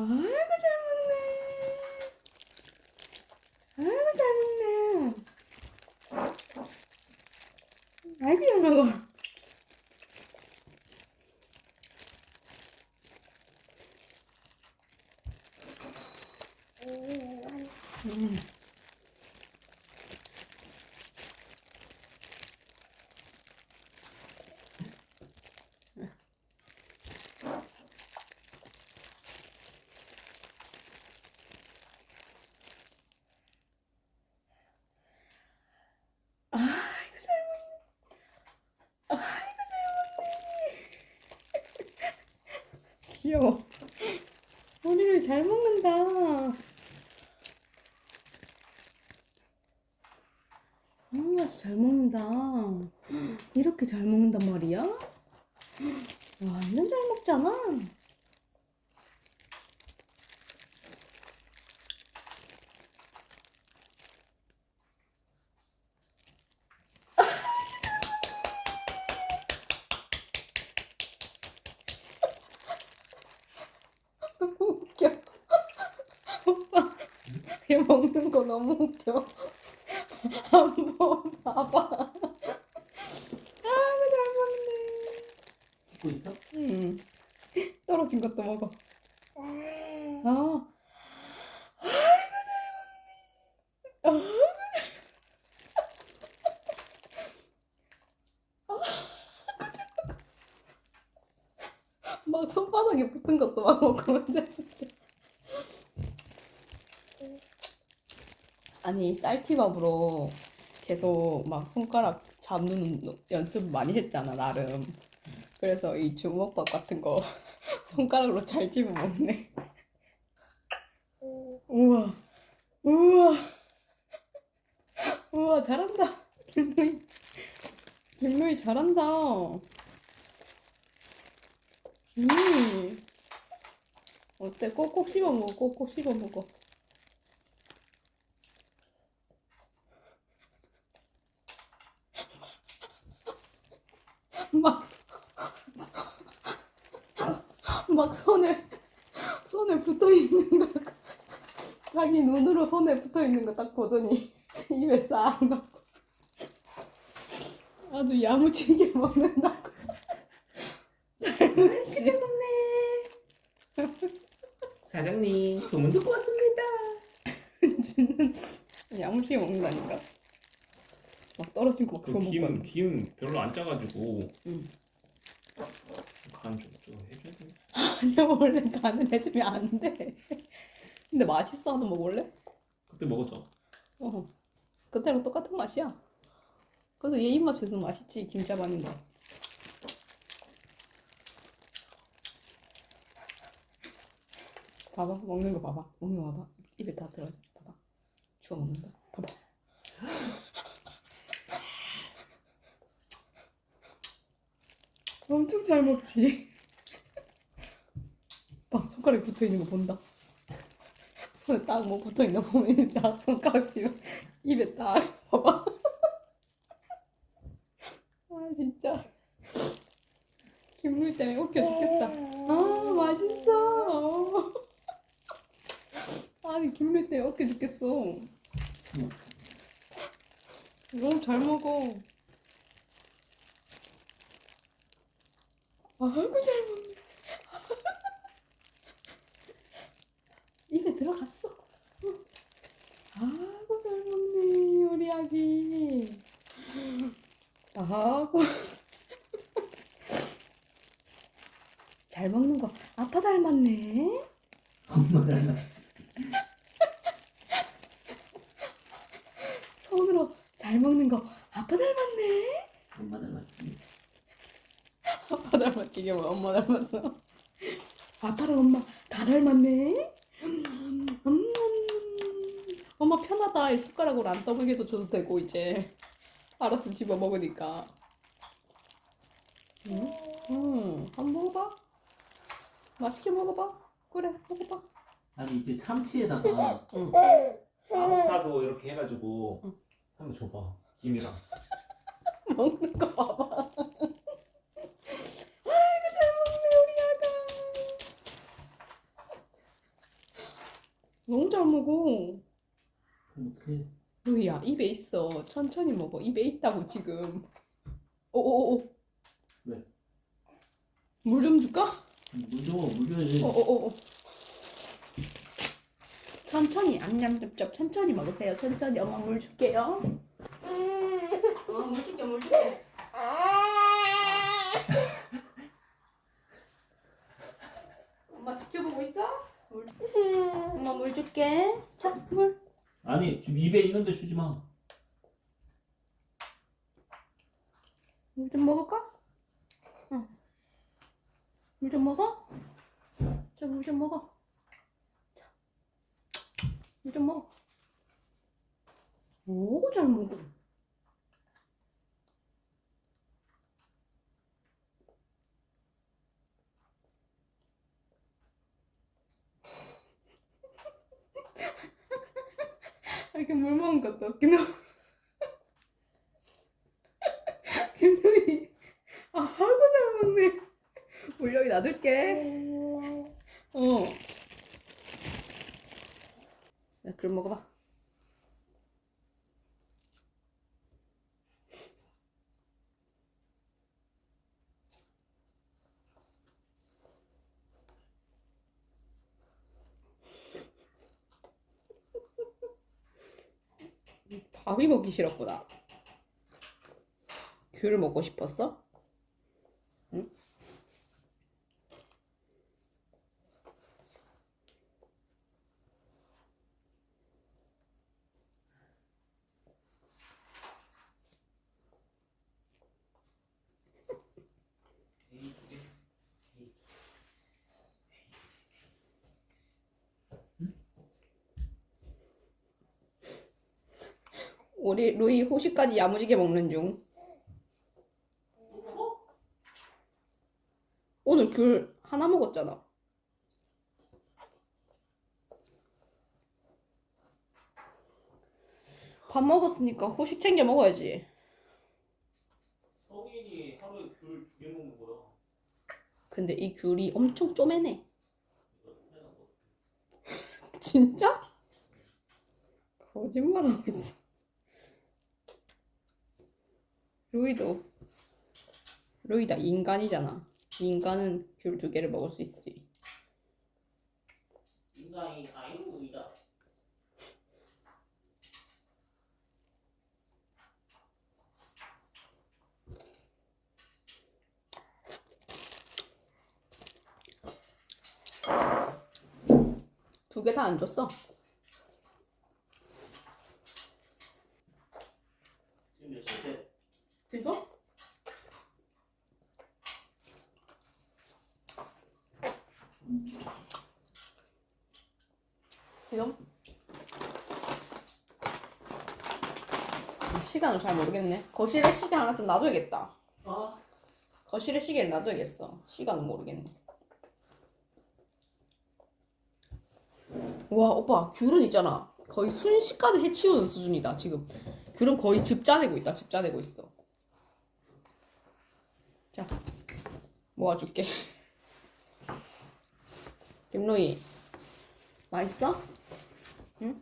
아이고 잘 먹네. 아이고 잘 먹네. 아이고 잘 먹어. 음. 아이고 잘 먹네. 아이고 잘 먹네. 귀여워. 머리를 잘 먹는다. 아, 잘 먹는다. 이렇게 잘 먹는단 말이야? 완전 잘 먹잖아. 오빠, 얘 먹는 거 너무 웃겨. 한번 봐봐. 아이고 잘 먹네. 찍고 있어? 응. 떨어진 것도 먹어. 아. 아이고 잘 먹네. 아이고 잘- 막 손바닥에 붙은 것도 막 먹고 혼자 진짜. 아니 쌀티밥으로 계속 막 손가락 잡는 연습 많이 했잖아 나름. 그래서 이 주먹밥 같은 거 손가락으로 잘 집어 먹네. 우와, 우와, 우와 잘한다. 김루이, 김루이 잘한다. 김루이 어때? 꼭꼭 씹어 먹어. 꼭꼭 씹어 먹어. 막, 막 손에, 손에 붙어 있는 거, 자기 눈으로 손에 붙어 있는 거 딱 보더니 입에 싹 넣고. 아주 야무지게 먹는다고. 잘 먹지. 사장님 소문 듣고 왔습니다. 지는 야무지게 먹는다니까. 막 떨어진 거막 그 주워 김, 별로 안 짜가지고 응. 간좀 좀 해줘야 돼. 아니야 원래 간을 해주면 안 돼. 근데 맛있어 하도 먹을래? 그때 먹었죠. 어. 그때랑 똑같은 맛이야. 그래도 얘 입맛에서 맛있지 김자반인 거. 봐봐 먹는 거 봐봐 먹는 거 봐봐 입에 다 들어가 봐봐 주워 먹는다 봐봐 엄청 잘 먹지. 봐 손가락에 붙어 있는 거 본다. 손에 딱 뭐 붙어 있나 보면 딱 손가락 쥐면 입에 딱 봐봐. 아 진짜. 김물 때문에 웃겨 죽겠다. 아 맛있어. 아니 김물 때문에 웃겨 죽겠어. 너무 잘 먹어 아이고 잘 먹네. 입에 들어갔어. 아이고 잘 먹네 우리 아기. 아이고. 잘 먹는 거 아빠 닮았네. 엄마 닮았지. 손으로 잘 먹는 거 아빠 닮았네 닮았지 이게 뭐야 엄마 닮았어 아빠랑 엄마 다 닮았네 음, 엄마 편하다 이 숟가락으로 안 떠먹여도 줘도 되고 이제 알아서 집어 먹으니까 응? 응, 한번 먹어봐 맛있게 먹어봐 그래 먹어봐. 아니 이제 참치에다가 응. 아보카도 이렇게 해가지고 응. 한번 줘봐. 김이랑. 먹는 거 봐봐. 먹어. 어떡해 루이야 입에 있어. 천천히 먹어. 입에 있다고 지금. 오오오. 왜? 물 좀 줄까? 물 줘 물 줘야지 오오오. 천천히 안냠접접 천천히 먹으세요. 천천히 엄마 물 줄게요. 엄마 물 줄게 물 줄게. 엄마 지켜보고 있어? 물 줄- 엄마 물 줄게. 자 물. 아니 지금 입에 있는데 주지 마 물 좀 먹을까? 응. 물 좀 먹어? 자, 물 좀 먹어. 자, 물 좀 먹어. 오, 잘 먹어. 이렇게 물 먹은 것도 웃기네. 김도희. 아 아이고 잘 먹네. 물 여기 놔둘게. 어. 자, 그럼 먹어봐 밥이 먹기 싫었구나 귤을 먹고 싶었어? 응? 우리 루이 후식까지 야무지게 먹는 중. 오늘 귤 하나 먹었잖아. 밥 먹었으니까 후식 챙겨 먹어야지. 성인이 하루에 귤 두 개 먹는 거야. 근데 이 귤이 엄청 쪼매네. 진짜? 거짓말하고 있어. 루이도 루이다 인간이잖아. 인간은 귤 두 개를 먹을 수 있지. 인간이 아이고이다 두 개 다 안 줬어. 지금 몇 시인데 진짜? 지금? 시간을 잘 모르겠네. 거실에 시계 하나 좀 놔둬야겠다. 아 거실에 시계를 놔둬야겠어. 시간은 모르겠네. 와, 오빠, 귤은 있잖아. 거의 순식간에 해치우는 수준이다, 지금. 귤은 거의 즙짜내고 있다, 즙짜내고 있어. 자, 모아줄게. 김로이, 맛있어? 응?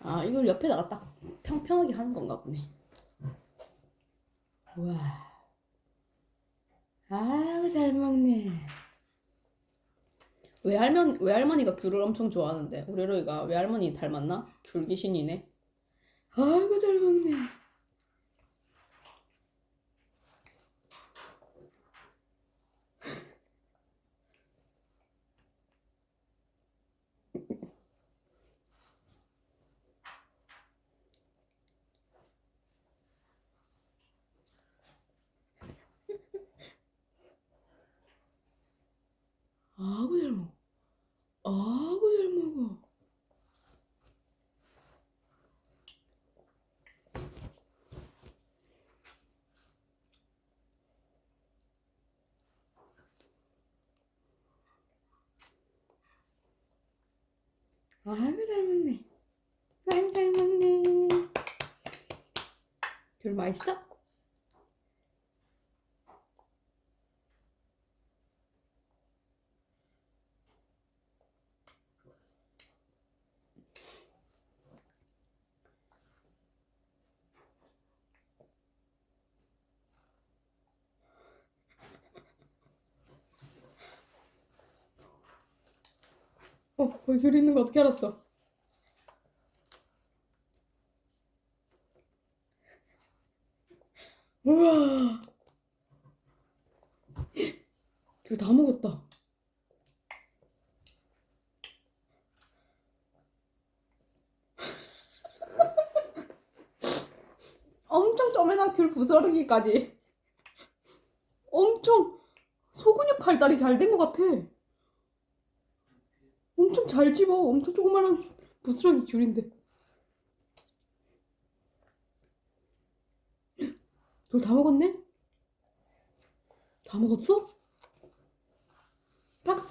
아, 이걸 옆에다가 딱 평평하게 하는 건가 보네. 우와. 아유, 잘 먹네. 외할머니, 외할머니가 귤을 엄청 좋아하는데, 우리 로이가 외할머니 닮았나? 귤 귀신이네. 아이고, 잘 먹네. 아구 잘 먹어. 아이고 잘 먹네. 아이고 잘 먹네. 별 맛있어? 어, 거기 귤 있는 거 어떻게 알았어? 우와. 귤 다 먹었다. 엄청 쪼매난 귤 부스러기까지. 엄청 소근육 발달이 잘 된 것 같아. 엄청 잘 집어. 엄청 조그만한 부스러기 귤인데. 귤다 먹었네? 다 먹었어? 박수!